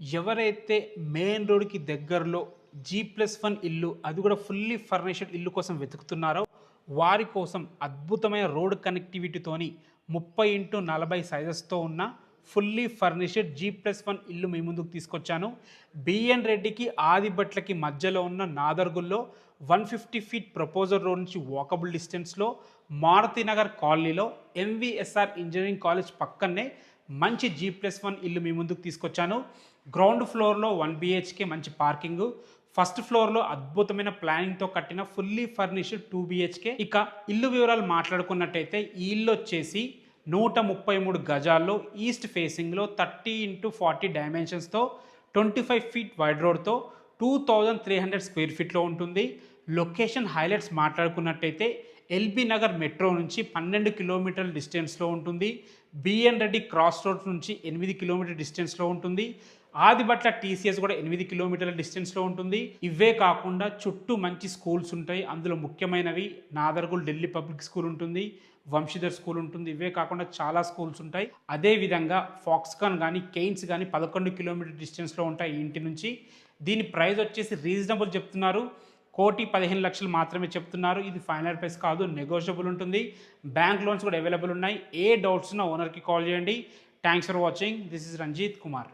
ఎవరైతే మెయిన్ రోడ్కి దగ్గరలో జీ ప్లస్ వన్ ఇల్లు అది కూడా ఫుల్లీ ఫర్నిష్డ్ ఇల్లు కోసం వెతుకుతున్నారో వారి కోసం అద్భుతమైన రోడ్ కనెక్టివిటీతోని ముప్పై ఇంటూ నలభై సైజెస్తో ఉన్న fully furnished G plus one ఇల్లు మీ ముందుకు తీసుకొచ్చాను. బిఎన్ రెడ్డికి ఆదిబట్లకి మధ్యలో ఉన్న నాదర్గుల్లో one fifty feet proposal road నుంచి వాకబుల్ డిస్టెన్స్లో మారుతినగర్ కాలనీలో ఎంవిఎస్ఆర్ ఇంజనీరింగ్ కాలేజ్ పక్కనే మంచి జీ ప్లస్ వన్ ఇల్లు మీ ముందుకు తీసుకొచ్చాను. గ్రౌండ్ ఫ్లోర్లో వన్ బిహెచ్కే మంచి పార్కింగ్ ఫస్ట్ ఫ్లోర్లో అద్భుతమైన ప్లానింగ్తో కట్టిన ఫుల్లీ ఫర్నిష్డ్ టూ బిహెచ్కే ఇక ఇల్లు వివరాలు మాట్లాడుకున్నట్టయితే ఈ ఇల్లు వచ్చేసి నూట ముప్పై మూడు గజాల్లో ఈస్ట్ ఫేసింగ్లో థర్టీ ఇంటూ ఫార్టీ డైమెన్షన్స్తో twenty five feet wide రోడ్తో two thousand three hundred square ఫీట్లో ఉంటుంది. లొకేషన్ హైలైట్స్ మాట్లాడుకున్నట్టయితే ఎల్బీ నగర్ మెట్రో నుంచి పన్నెండు కిలోమీటర్ల డిస్టెన్స్లో ఉంటుంది. బిఎన్ రెడ్డి క్రాస్ రోడ్ నుంచి ఎనిమిది కిలోమీటర్ డిస్టెన్స్లో ఉంటుంది. ఆదిబట్ల టీసీఎస్ కూడా ఎనిమిది కిలోమీటర్ల డిస్టెన్స్లో ఉంటుంది. ఇవే కాకుండా చుట్టూ మంచి స్కూల్స్ ఉంటాయి. అందులో ముఖ్యమైనవి నాదర్గుల్ ఢిల్లీ పబ్లిక్ స్కూల్ ఉంటుంది వంశీధర్ స్కూల్ ఉంటుంది. ఇవే కాకుండా చాలా స్కూల్స్ ఉంటాయి. అదేవిధంగా ఫాక్స్కాన్ కానీ కెయిన్స్ కానీ పదకొండు కిలోమీటర్ డిస్టెన్స్లో ఉంటాయి ఇంటి నుంచి. దీని ప్రైస్ వచ్చేసి రీజనబుల్ చెప్తున్నారు. కోటి పదిహేను లక్షలు మాత్రమే చెప్తున్నారు. ఇది ఫైనల్ ప్రైస్ కాదు నెగోషియబుల్ ఉంటుంది. బ్యాంక్ లోన్స్ కూడా అవైలబుల్ ఉన్నాయి. ఏ డౌట్స్ ఉన్న ఓనర్కి కాల్ చేయండి. Thanks for watching this is Ranjith Kumar